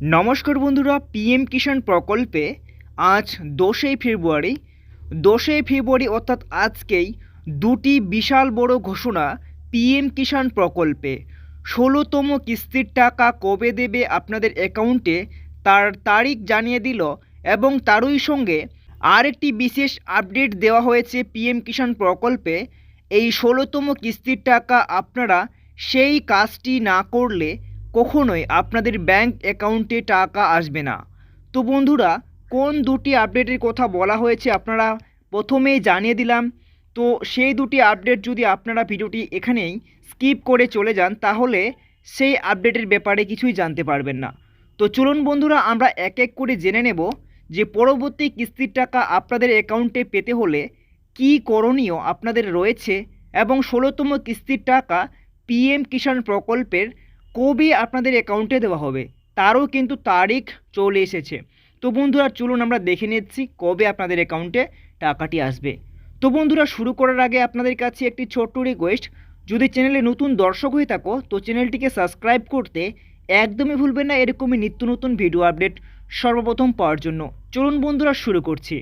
নমস্কার বন্ধুরা পিএম কিষাণ প্রকল্পে আজ দোসই ফেব্রুয়ারি। দোসই ফেব্রুয়ারি অর্থাৎ আজকেই দুটি বিশাল বড় ঘোষণা পিএম কিষাণ প্রকল্পে। ষোলোতম কিস্তির টাকা কবে দেবে আপনাদের অ্যাকাউন্টে তার তারিখ জানিয়ে দিল এবং তারই সঙ্গে আরেকটি বিশেষ আপডেট দেওয়া হয়েছে পিএম কিষাণ প্রকল্পে। এই ষোলোতম কিস্তির টাকা আপনারা সেই কাজটি না করলে কখনোই আপনাদের ব্যাংক অ্যাকাউন্টে টাকা আসবে না। তো বন্ধুরা, কোন দুটি আপডেটের কথা বলা হয়েছে আপনারা প্রথমেই জানিয়ে দিলাম। তো সেই দুটি আপডেট যদি আপনারা ভিডিওটি এখানেই স্কিপ করে চলে যান, তাহলে সেই আপডেটের ব্যাপারে কিছুই জানতে পারবেন না। তো চলুন বন্ধুরা, আমরা এক এক করে জেনে নেব যে পরবর্তী কিস্তির টাকা আপনাদের অ্যাকাউন্টে পেতে হলে কী করণীয় আপনাদের রয়েছে এবং ষোলোতম কিস্তির টাকা পিএম কিষাণ প্রকল্পের কবে আপনাদের অ্যাকাউন্টে দেওয়া হবে, তারও কিন্তু তারিখ চলে এসেছে। তো বন্ধুরা, চলুন আমরা দেখে নিচ্ছি কবে আপনাদের অ্যাকাউন্টে টাকাটি আসবে। তো বন্ধুরা, শুরু করার আগে আপনাদের কাছে একটি ছোট্ট রিকোয়েস্ট যদি চ্যানেলে নতুন দর্শক হয়ে থাকো, তো চ্যানেলটিকে সাবস্ক্রাইব করতে একদমই ভুলবেন না, এরকমই নিত্য নতুন ভিডিও আপডেট সর্বপ্রথম পাওয়ার জন্য। চলুন বন্ধুরা, শুরু করছি।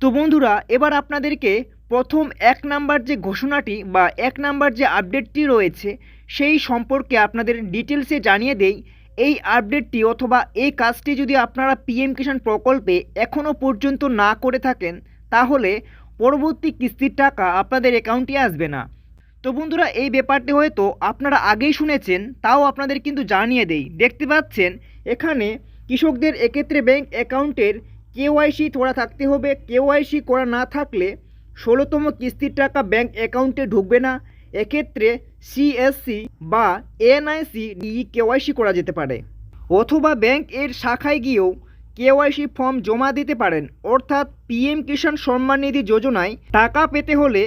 তো বন্ধুরা, এবার আপনাদেরকে প্রথম এক নাম্বার যে ঘোষণাটি বা এক নাম্বার যে আপডেটটি রয়েছে, সেই সম্পর্কে আপনাদের ডিটেলসে জানিয়ে দেই। এই আপডেটটি অথবা এই কাজটি যদি আপনারা পিএম কিষাণ প্রকল্পে এখনও পর্যন্ত না করে থাকেন, তাহলে পরবর্তী কিস্তির টাকা আপনাদের অ্যাকাউন্টে আসবে না। তো বন্ধুরা, এই ব্যাপারটি হয়তো আপনারা আগেই শুনেছেন, তাও আপনাদের কিন্তু জানিয়ে দেই। দেখতে পাচ্ছেন, এখানে কৃষকদের এক্ষেত্রে ব্যাংক অ্যাকাউন্টের কেওয়াইসি করা থাকতে হবে। কেওয়াইসি করা না থাকলে ষোলোতম কিস্তির টাকা ব্যাংক অ্যাকাউন্টে ঢুকবে না, এক্ষেত্রে সিএসসি বা এনআইসি ডি কেওয়াইসি করা যেতে পারে। অথবা ব্যাংক এর শাখায় গিয়েও কেওয়াইসি ফর্ম জমা দিতে পারেন, অর্থাৎ পিএম কিষাণ সম্মান নিধি যোজনায় টাকা পেতে হলে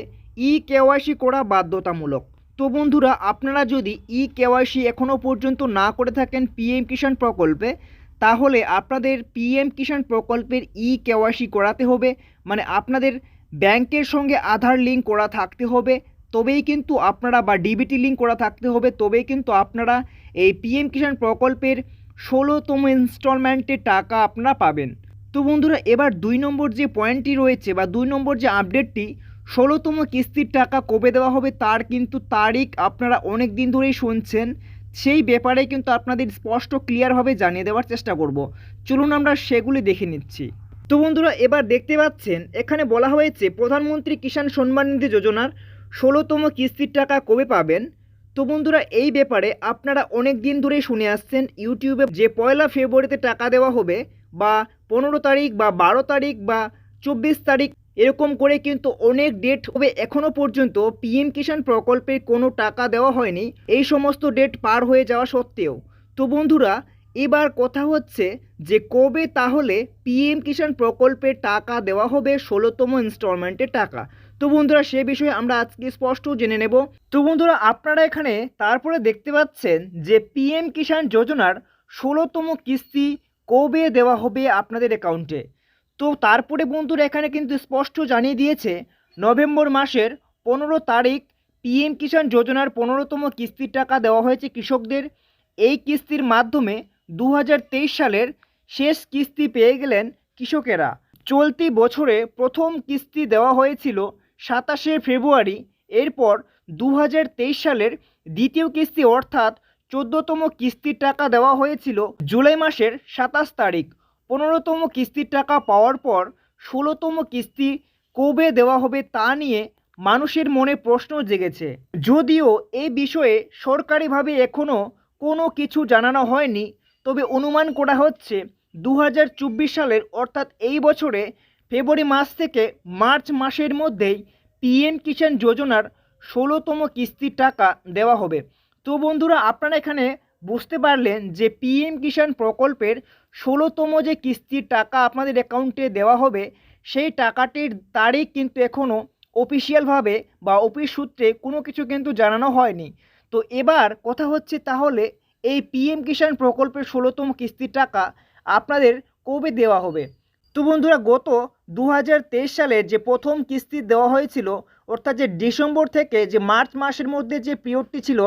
ই কেওয়াইসি করা বাধ্যতামূলক। তো বন্ধুরা, আপনারা যদি ই কেওয়াইসি এখনও পর্যন্ত না করে থাকেন পিএম কিষাণ প্রকল্পে, তাহলে আপনাদের পিএম কিষাণ প্রকল্পের ই কেওয়াইসি করাতে হবে। মানে আপনাদের ব্যাংকের সঙ্গে আধার লিঙ্ক করা থাকতে হবে, তবেই কিন্তু আপনারা বা ডিবিটি লিঙ্ক করা থাকতে হবে, তবেই কিন্তু আপনারা এই পিএম কিষাণ প্রকল্পের ষোলোতম ইনস্টলমেন্টের টাকা আপনারা পাবেন। তো বন্ধুরা, এবার দুই নম্বর যে পয়েন্টটি রয়েছে বা দুই নম্বর যে আপডেটটি, ষোলোতম কিস্তির টাকা কবে দেওয়া হবে তার কিন্তু তারিখ আপনারা অনেক দিন ধরেই শুনছেন, সেই ব্যাপারে কিন্তু আপনাদের স্পষ্ট ক্লিয়ারভাবে জানিয়ে দেওয়ার চেষ্টা করব। চলুন আমরা সেগুলি দেখে নিচ্ছি। তো বন্ধুরা, এবার দেখতে পাচ্ছেন, এখানে বলা হয়েছে প্রধানমন্ত্রী কিষাণ সম্মান নিধি যোজনার ষোলোতম কিস্তির টাকা কবে পাবেন? তো বন্ধুরা, এই ব্যাপারে আপনারা অনেক দিন ধরেই শুনে আসছেন, ইউটিউবে যে পয়লা ফেব্রুয়ারিতে টাকা দেওয়া হবে বা পনেরো তারিখ বা বারো তারিখ বা চব্বিশ তারিখ, এরকম করে কিন্তু অনেক ডেট হবে। এখনও পর্যন্ত পিএম কিষাণ প্রকল্পে কোনো টাকা দেওয়া হয়নি। এই সমস্ত ডেট পার হয়ে যাওয়া সত্ত্বেও। তো বন্ধুরা এবার কথা হচ্ছে যে কবে তাহলে পিএম কিষাণ প্রকল্পের টাকা দেওয়া হবে ষোলোতম ইনস্টলমেন্টের টাকা? তো বন্ধুরা, সে বিষয়ে আমরা আজকে স্পষ্ট জেনে নেব। তো বন্ধুরা, আপনারা এখানে তারপরে দেখতে পাচ্ছেন যে পিএম কিষাণ যোজনার ষোলোতম কিস্তি কবে দেওয়া হবে আপনাদের অ্যাকাউন্টে? তো তারপরে বন্ধুরা, এখানে কিন্তু স্পষ্ট জানিয়ে দিয়েছে, নভেম্বর মাসের পনেরো তারিখ পিএম কিষাণ যোজনার পনেরোতম কিস্তির টাকা দেওয়া হয়েছে কৃষকদের। এই কিস্তির মাধ্যমে দু হাজার তেইশ সালের শেষ কিস্তি পেয়ে গেলেন কৃষকেরা। চলতি বছরে প্রথম কিস্তি দেওয়া হয়েছিল সাতাশে ফেব্রুয়ারি। এরপর দু হাজার তেইশ সালের দ্বিতীয় কিস্তি অর্থাৎ চোদ্দোতম কিস্তির টাকা দেওয়া হয়েছিল জুলাই মাসের সাতাশ তারিখ। পনেরোতম কিস্তির টাকা পাওয়ার পর ষোলোতম কিস্তি কবে দেওয়া হবে তা নিয়ে মানুষের মনে প্রশ্ন জেগেছে। যদিও এ বিষয়ে সরকারিভাবে এখনও কোনো কিছু জানানো হয়নি তবে অনুমান করা হচ্ছে দু হাজার চব্বিশ সালের, অর্থাৎ এই বছরে ফেব্রুয়ারি মাস থেকে মার্চ মাসের মধ্যেই পিএম কিষাণ যোজনার ষোলোতম কিস্তির টাকা দেওয়া হবে। তো বন্ধুরা, আপনারা এখানে বুঝতে পারলেন যে পিএম কিষাণ প্রকল্পের ষোলোতম যে কিস্তির টাকা আপনাদের অ্যাকাউন্টে দেওয়া হবে, সেই টাকাটির তারিখ কিন্তু এখনও অফিসিয়ালভাবে বা অফিস সূত্রে কোনো কিছু কিন্তু জানানো হয়নি। তো এবার কথা হচ্ছে তাহলে এই পিএম কিষাণ প্রকল্পের ষোলোতম কিস্তির টাকা আপনাদের কবে দেওয়া হবে? তো বন্ধুরা, গত দু হাজার তেইশ সালের যে প্রথম কিস্তি দেওয়া হয়েছিল, অর্থাৎ যে ডিসেম্বর থেকে যে মার্চ মাসের মধ্যে যে পিরিয়ডটি ছিল,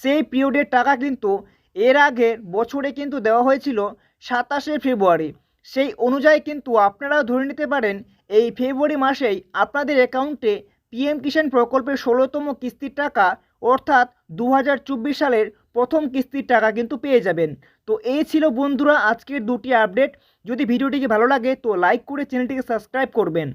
সেই পিরিয়ডের টাকা কিন্তু এর আগের বছরে কিন্তু দেওয়া হয়েছিল সাতাশে ফেব্রুয়ারি। সেই অনুযায়ী কিন্তু আপনারাও ধরে নিতে পারেন, এই ফেব্রুয়ারি মাসেই আপনাদের অ্যাকাউন্টে পিএম কিষাণ প্রকল্পের ষোলোতম কিস্তির টাকা, অর্থাৎ দু হাজার চব্বিশ সালের প্রথম কিস্তির টাকা কিন্তু পেয়ে যাবেন। তো এই ছিল বন্ধুরা আজকের দুটি আপডেট যদি ভিডিওটিকে ভালো লাগে তো লাইক করে চ্যানেলটিকে সাবস্ক্রাইব করবেন।